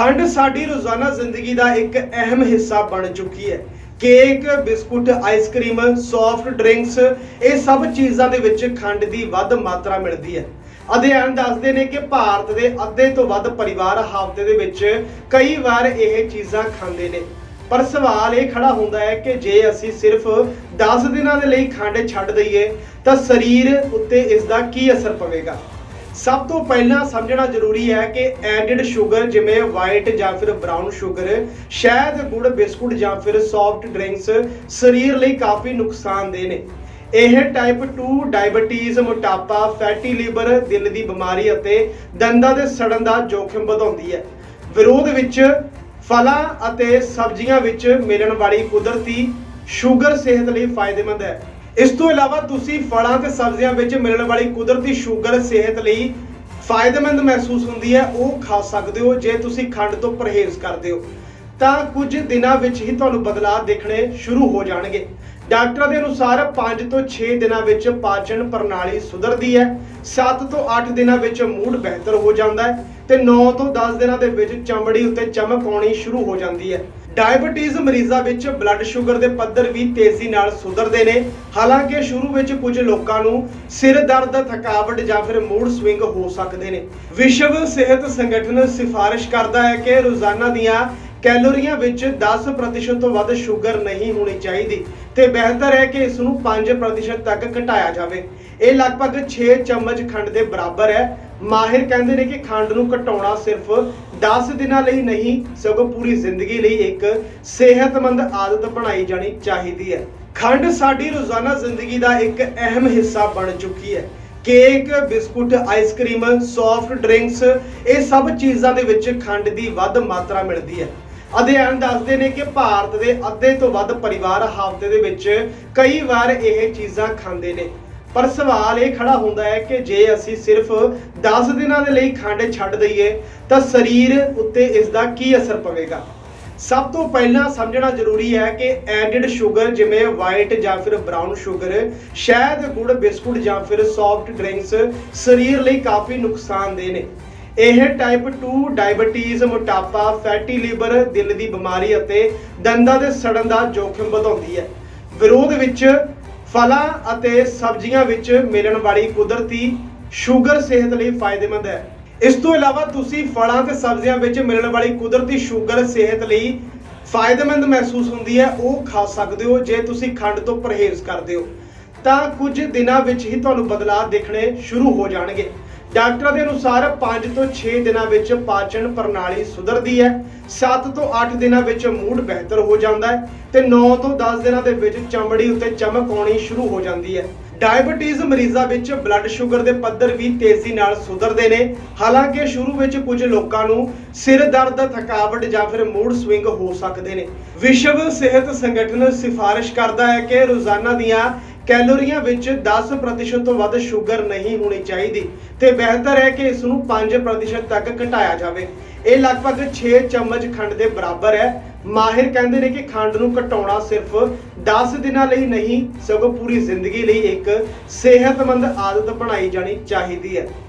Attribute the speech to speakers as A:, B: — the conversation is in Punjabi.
A: ਖੰਡ ਸਾਡੀ ਰੋਜ਼ਾਨਾ ਜ਼ਿੰਦਗੀ ਦਾ ਇੱਕ ਅਹਿਮ ਹਿੱਸਾ ਬਣ ਚੁੱਕੀ ਹੈ। Cake, biscuit, ice cream soft drinks ਇਹ ਸਭ ਚੀਜ਼ਾਂ ਦੇ ਵਿੱਚ ਖੰਡ ਦੀ ਵੱਧ ਮਾਤਰਾ ਮਿਲਦੀ ਹੈ। ਅਧਿਐਨ ਦੱਸਦੇ ਨੇ ਕਿ ਭਾਰਤ ਦੇ ਅੱਧੇ ਤੋਂ ਵੱਧ ਪਰਿਵਾਰ ਹਫ਼ਤੇ ਦੇ ਵਿੱਚ ਕਈ ਵਾਰ ਇਹ ਚੀਜ਼ਾਂ ਖਾਂਦੇ ਨੇ। ਪਰ ਸਵਾਲ ਇਹ ਖੜਾ ਹੁੰਦਾ ਹੈ ਕਿ ਜੇ ਅਸੀਂ ਸਿਰਫ 10 ਦਿਨਾਂ ਦੇ ਲਈ ਖੰਡ ਛੱਡ ਦਈਏ, ਤਾਂ ਸਰੀਰ ਉੱਤੇ ਇਸ ਦਾ ਕੀ ਅਸਰ ਪਵੇਗਾ? ਸਭ ਤੋਂ ਪਹਿਲਾਂ ਸਮਝਣਾ ਜ਼ਰੂਰੀ ਹੈ ਕਿ ਐਡਡ ਸ਼ੂਗਰ ਜਿਵੇਂ ਵਾਈਟ ਜਾਂ ਫਿਰ ਬ੍ਰਾਊਨ ਸ਼ੂਗਰ ਸ਼ਹਿਦ, ਗੁੜ, ਬਿਸਕੁਟ ਜਾਂ ਫਿਰ ਸੌਫਟ ਡਰਿੰਕਸ ਸਰੀਰ ਲਈ ਕਾਫੀ ਨੁਕਸਾਨਦੇਹ ਨੇ। ਇਹ ਟਾਈਪ 2 ਡਾਇਬੀਟੀਜ਼ ਮੋਟਾਪਾ ਫੈਟੀ ਲੀਵਰ ਦਿਲ ਦੀ ਬਿਮਾਰੀ ਅਤੇ ਦੰਦਾਂ ਦੇ ਸੜਨ ਦਾ ਜੋਖਮ ਵਧਾਉਂਦੀ ਹੈ। ਵਿਰੋਧ ਵਿੱਚ ਫਲਾਂ ਅਤੇ ਸਬਜ਼ੀਆਂ ਵਿੱਚ ਮਿਲਣ ਵਾਲੀ ਕੁਦਰਤੀ ਸ਼ੂਗਰ ਸਿਹਤ ਲਈ ਫਾਇਦੇਮੰਦ ਹੈ। ਇਸ ਤੋਂ ਇਲਾਵਾ ਤੁਸੀਂ ਫਲਾਂ ਤੇ ਸਬਜ਼ੀਆਂ ਵਿੱਚ ਮਿਲਣ ਵਾਲੀ ਕੁਦਰਤੀ ਸ਼ੂਗਰ ਸਿਹਤ ਲਈ ਫਾਇਦੇਮੰਦ ਮਹਿਸੂਸ ਹੁੰਦੀ ਹੈ, ਉਹ ਖਾ ਸਕਦੇ ਹੋ, ਜੇ ਤੁਸੀਂ ਖੰਡ ਤੋਂ ਪਰਹੇਜ਼ ਕਰਦੇ ਹੋ। ਤਾਂ ਕੁਝ ਦਿਨਾਂ ਵਿੱਚ ਹੀ ਤੁਹਾਨੂੰ ਬਦਲਾਅ ਦੇਖਣੇ ਸ਼ੁਰੂ ਹੋ ਜਾਣਗੇ। ਡਾਕਟਰਾਂ ਦੇ ਅਨੁਸਾਰ 5 ਤੋਂ 6 ਦਿਨਾਂ ਵਿੱਚ ਪਾਚਨ ਪ੍ਰਣਾਲੀ ਸੁਧਰਦੀ ਹੈ 7 ਤੋਂ 8 ਦਿਨਾਂ ਵਿੱਚ ਮੂਡ ਬਿਹਤਰ ਹੋ ਜਾਂਦਾ ਹੈ ਤੇ 9 ਤੋਂ 10 ਦਿਨਾਂ ਦੇ ਵਿੱਚ ਚਮੜੀ ਉੱਤੇ ਚਮਕ ਆਉਣੀ ਸ਼ੁਰੂ ਹੋ ਜਾਂਦੀ ਹੈ। ਡਾਇਬੀਟੀਜ਼ ਮਰੀਜ਼ਾਂ ਵਿੱਚ ਬਲੱਡ ਸ਼ੂਗਰ ਦੇ ਪੱਧਰ ਵੀ ਤੇਜ਼ੀ ਨਾਲ ਸੁਧਰਦੇ ਨੇ। ਹਾਲਾਂਕਿ ਸ਼ੁਰੂ ਵਿੱਚ ਕੁਝ ਲੋਕਾਂ ਨੂੰ ਸਿਰ ਦਰਦ, ਥਕਾਵਟ ਜਾਂ ਫਿਰ ਮੂਡ ਸਵਿੰਗ ਹੋ ਸਕਦੇ ਨੇ। ਵਿਸ਼ਵ ਸਿਹਤ ਸੰਗਠਨ ਸਿਫਾਰਿਸ਼ ਕਰਦਾ ਹੈ ਕਿ ਰੋਜ਼ਾਨਾ ਦੀਆਂ ਕੈਲੋਰੀਆਂ ਵਿੱਚ 10% ਤੋਂ ਵੱਧ ਸ਼ੂਗਰ ਨਹੀਂ ਹੋਣੀ ਚਾਹੀਦੀ ਤੇ ਬਿਹਤਰ ਹੈ ਕਿ ਇਸ ਨੂੰ 5% ਤੱਕ ਘਟਾਇਆ ਜਾਵੇ। ਇਹ ਲਗਭਗ 6 ਚਮਚ ਖੰਡ ਦੇ ਬਰਾਬਰ ਹੈ। ਮਾਹਿਰ ਕਹਿੰਦੇ ਨੇ ਕਿ ਖੰਡ ਨੂੰ ਘਟਾਉਣਾ ਸਿਰਫ 10 ਦਿਨਾਂ ਲਈ ਨਹੀਂ, ਸਗੋਂ ਪੂਰੀ ਜ਼ਿੰਦਗੀ ਲਈ ਇੱਕ ਸਿਹਤਮੰਦ ਆਦਤ ਬਣਾਈ ਜਾਣੀ ਚਾਹੀਦੀ ਹੈ। ਖੰਡ ਸਾਡੀ ਰੋਜ਼ਾਨਾ ਜ਼ਿੰਦਗੀ ਦਾ ਇੱਕ ਅਹਿਮ ਹਿੱਸਾ ਬਣ ਚੁੱਕੀ ਹੈ। Cake, biscuit, ice cream soft drinks ਇਹ ਸਭ ਚੀਜ਼ਾਂ ਦੇ ਵਿੱਚ ਖੰਡ ਦੀ ਵੱਧ ਮਾਤਰਾ ਮਿਲਦੀ ਹੈ। ਅਧਿਐਨ ਦੱਸਦੇ ਨੇ ਕਿ ਭਾਰਤ ਦੇ ਅੱਧੇ ਤੋਂ ਵੱਧ ਪਰਿਵਾਰ ਹਫ਼ਤੇ ਦੇ ਵਿੱਚ ਕਈ ਵਾਰ ਇਹ ਚੀਜ਼ਾਂ ਖਾਂਦੇ ਨੇ। ਪਰ ਸਵਾਲ ਇਹ ਖੜਾ ਹੁੰਦਾ ਹੈ ਕਿ ਜੇ ਅਸੀਂ ਸਿਰਫ 10 ਦਿਨਾਂ ਦੇ ਲਈ ਖੰਡ ਛੱਡ ਦਈਏ, ਤਾਂ ਸਰੀਰ ਉੱਤੇ ਇਸ ਦਾ ਕੀ ਅਸਰ ਪਵੇਗਾ? ਸਭ ਤੋਂ ਪਹਿਲਾਂ ਸਮਝਣਾ ਜ਼ਰੂਰੀ ਹੈ ਕਿ ਐਡਡ ਸ਼ੂਗਰ ਜਿਵੇਂ ਵਾਈਟ ਜਾਂ ਫਿਰ ਬ੍ਰਾਊਨ ਸ਼ੂਗਰ ਸ਼ਹਿਦ ਗੁੜ, ਬਿਸਕੁਟ ਜਾਂ ਫਿਰ ਸੌਫਟ ਡਰਿੰਕਸ ਸਰੀਰ ਲਈ ਕਾਫੀ ਨੁਕਸਾਨਦੇਹ ਨੇ। ਇਹ ਟਾਈਪ 2 ਡਾਇਬੀਟੀਜ਼ ਮੋਟਾਪਾ ਫੈਟੀ ਲੀਵਰ ਦਿਲ ਦੀ ਬਿਮਾਰੀ ਅਤੇ ਦੰਦਾਂ ਦੇ ਸੜਨ ਦਾ ਜੋਖਮ ਵਧਾਉਂਦੀ ਹੈ। ਵਿਰੋਧ ਵਿੱਚ ਫਲਾਂ ਅਤੇ ਸਬਜ਼ੀਆਂ ਵਿੱਚ ਮਿਲਣ ਵਾਲੀ ਕੁਦਰਤੀ ਸ਼ੂਗਰ ਸਿਹਤ ਲਈ ਫਾਇਦੇਮੰਦ ਹੈ। ਇਸ ਤੋਂ ਇਲਾਵਾ ਤੁਸੀਂ ਫਲਾਂ ਤੇ ਸਬਜ਼ੀਆਂ ਵਿੱਚ ਮਿਲਣ ਵਾਲੀ ਕੁਦਰਤੀ ਸ਼ੂਗਰ ਸਿਹਤ ਲਈ ਫਾਇਦੇਮੰਦ ਮਹਿਸੂਸ ਹੁੰਦੀ ਹੈ, ਉਹ ਖਾ ਸਕਦੇ ਹੋ, ਜੇ ਤੁਸੀਂ ਖੰਡ ਤੋਂ ਪਰਹੇਜ਼ ਕਰਦੇ ਹੋ। ਤਾਂ ਕੁਝ ਦਿਨਾਂ ਵਿੱਚ ਹੀ ਤੁਹਾਨੂੰ ਬਦਲਾਅ ਦੇਖਣੇ ਸ਼ੁਰੂ ਹੋ ਜਾਣਗੇ। ਡਾਕਟਰਾਂ ਦੇ ਅਨੁਸਾਰ 5 ਤੋਂ 6 ਦਿਨਾਂ ਵਿੱਚ ਪਾਚਨ ਪ੍ਰਣਾਲੀ ਸੁਧਰਦੀ ਹੈ। 7 ਤੋਂ 8 ਦਿਨਾਂ ਵਿੱਚ ਮੂਡ ਬਿਹਤਰ ਹੋ ਜਾਂਦਾ ਹੈ ਤੇ 9 ਤੋਂ 10 ਦਿਨਾਂ ਦੇ ਵਿੱਚ ਚਮੜੀ ਉੱਤੇ ਚਮਕ ਆਉਣੀ ਸ਼ੁਰੂ ਹੋ ਜਾਂਦੀ ਹੈ। ਡਾਇਬੀਟੀਜ਼ ਮਰੀਜ਼ਾਂ ਵਿੱਚ ਬਲੱਡ ਸ਼ੂਗਰ ਦੇ ਪੱਧਰ ਵੀ ਤੇਜ਼ੀ ਨਾਲ ਸੁਧਰਦੇ ਨੇ। ਹਾਲਾਂਕਿ ਸ਼ੁਰੂ ਵਿੱਚ ਕੁਝ ਲੋਕਾਂ ਨੂੰ ਸਿਰ ਦਰਦ, ਥਕਾਵਟ ਜਾਂ ਫਿਰ ਮੂਡ ਸਵਿੰਗ ਹੋ ਸਕਦੇ ਨੇ। ਵਿਸ਼ਵ ਸਿਹਤ ਸੰਗਠਨ ਸਿਫਾਰਿਸ਼ ਕਰਦਾ ਹੈ ਕਿ ਰੋਜ਼ਾਨਾ ਦੀਆਂ ਕੈਲੋਰੀਆਂ ਵਿੱਚ 10% ਤੋਂ ਵੱਧ ਸ਼ੂਗਰ ਨਹੀਂ ਹੋਣੀ ਚਾਹੀਦੀ ਤੇ ਬਿਹਤਰ ਹੈ ਕਿ ਇਸ ਨੂੰ 5% ਤੱਕ ਘਟਾਇਆ ਜਾਵੇ। ਇਹ ਲਗਭਗ 6 ਚਮਚ ਖੰਡ ਦੇ ਬਰਾਬਰ ਹੈ। ਮਾਹਿਰ ਕਹਿੰਦੇ ਨੇ ਕਿ ਖੰਡ ਨੂੰ ਘਟਾਉਣਾ ਸਿਰਫ 10 ਦਿਨਾਂ ਲਈ ਨਹੀਂ, ਸਗੋਂ ਪੂਰੀ ਜ਼ਿੰਦਗੀ ਲਈ ਇੱਕ ਸਿਹਤਮੰਦ ਆਦਤ ਬਣਾਈ ਜਾਣੀ ਚਾਹੀਦੀ ਹੈ।